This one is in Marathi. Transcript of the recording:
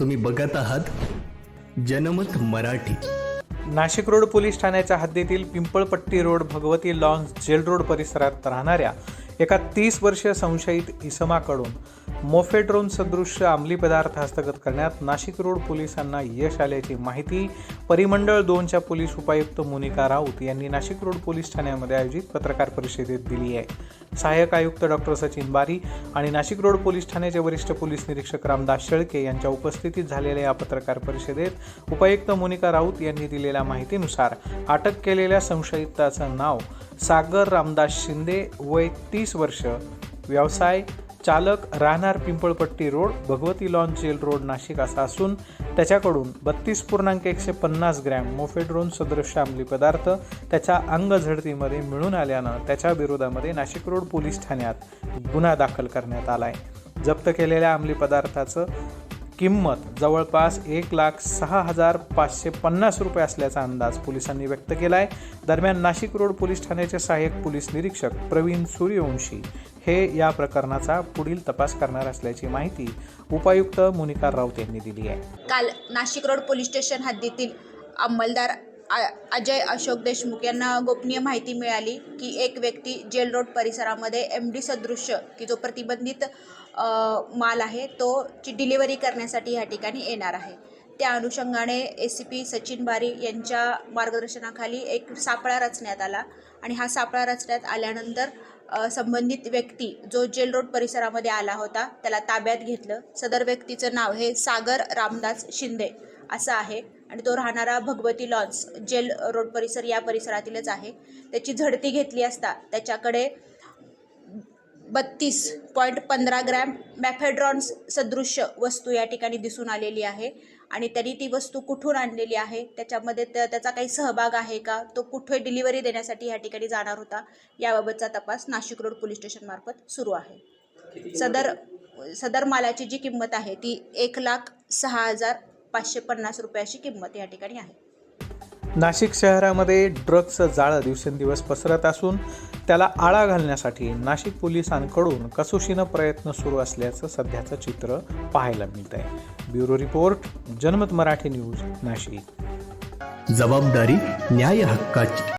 तुम्ही बघत आहात जनमत मराठी. नाशिक रोड पोलीस ठाण्याच्या हद्दीतील Pimpalpatti road Bhagwati lawns jail road परिसरात राहणाऱ्या एका तीस वर्षीय संशयित इसमाकडून मोफेड्रोन सदृश्य अंमली पदार्थ हस्तगत करण्यात नाशिक रोड पोलिसांना यश आल्याची माहिती परिमंडळ दोनच्या पोलीस उपायुक्त मोनिका राऊत यांनी नाशिक रोड पोलीस ठाण्यामध्ये आयोजित पत्रकार परिषदेत दिली आहे. सहाय्यक आयुक्त डॉक्टर सचिन बारी आणि नाशिक रोड पोलीस ठाण्याचे वरिष्ठ पोलीस निरीक्षक रामदास शेळके यांच्या उपस्थितीत झालेल्या या पत्रकार परिषदेत उपायुक्त मोनिका राऊत यांनी दिलेल्या माहितीनुसार अटक केलेल्या संशयिताचं नाव सागर रामदास शिंदे वय तीस वर्ष व्यवसाय चालक राहणार Pimpalpatti road Bhagwati lawn jail road Nashik असा असून त्याच्याकडून बत्तीस पूर्णांक एकशे पन्नास ग्रॅम मोफेड्रोन सदृश्य अंमली पदार्थ त्याच्या अंग झडतीमध्ये मिळून आल्यानं त्याच्या विरोधामध्ये नाशिक रोड पोलीस ठाण्यात गुन्हा दाखल करण्यात आला आहे जप्त केलेल्या अंमली पदार्थाचं किंमत जवळपास एक लाख सहा हजार पाचशे पन्नास रुपये असल्याचा अंदाज पोलिसांनी व्यक्त केला आहे दरम्यान नाशिक रोड पोलीस ठाण्याचे सहाय्यक पोलीस निरीक्षक प्रवीण सूर्यवंशी हे या प्रकरणाचा पुढील तपास करणार असल्याची माहिती उपायुक्त मुनिका राऊत यांनी दिली आहे. काल नाशिक रोड पोलीस स्टेशन हद्दीतील अंमलदार आ- अजय अशोक देशमुख यांना गोपनीय माहिती मिळाली की एक व्यक्ती जेल रोड परिसरामध्ये एम डी सदृश्य की जो प्रतिबंधित माल आहे तो ची डिलिव्हरी करण्यासाठी या ठिकाणी येणार आहे. त्या अनुषंगाने ए सी पी सचिन बारी यांच्या मार्गदर्शनाखाली एक सापळा रचण्यात आला. आणि हा सापळा रचण्यात आल्यानंतर संबंधित व्यक्ती जो जेल रोड परिसरामध्ये आला होता त्याला ताब्यात घेतलं. सदर व्यक्तीचं नाव हे सागर रामदास शिंदे असं आहे. आणि तो राहणारा भगवती लॉन्स जेल रोड परिसर या परिसरातीलच आहे. त्याची झडती घेतली असता त्याच्याकडे बत्तीस पॉईंट पंधरा ग्रॅम मॅफेड्रॉन सदृश्य वस्तू या ठिकाणी दिसून आलेली आहे. आणि त्यांनी ती वस्तू कुठून आणलेली आहे? त्याच्यामध्ये त्याचा काही सहभाग आहे का? तो कुठे डिलिव्हरी देण्यासाठी या ठिकाणी जाणार होता? याबाबतचा तपास नाशिक रोड पोलीस स्टेशनमार्फत सुरू आहे. सदर सदर मालाची जी किंमत आहे ती एक लाख सहा हजार पाचशे पन्नास रुपयाची किंमत या ठिकाणी आहे. नाशिक शहरामध्ये ड्रग्जचं जाळं दिवसेंदिवस पसरत असून त्याला आळा घालण्यासाठी नाशिक पोलिसांकडून कसोशीनं प्रयत्न सुरू असल्याचं सध्याचं चित्र पाहायला मिळत आहे ब्युरो रिपोर्ट जनमत मराठी न्यूज नाशिक. जबाबदारी न्याय हक्काची.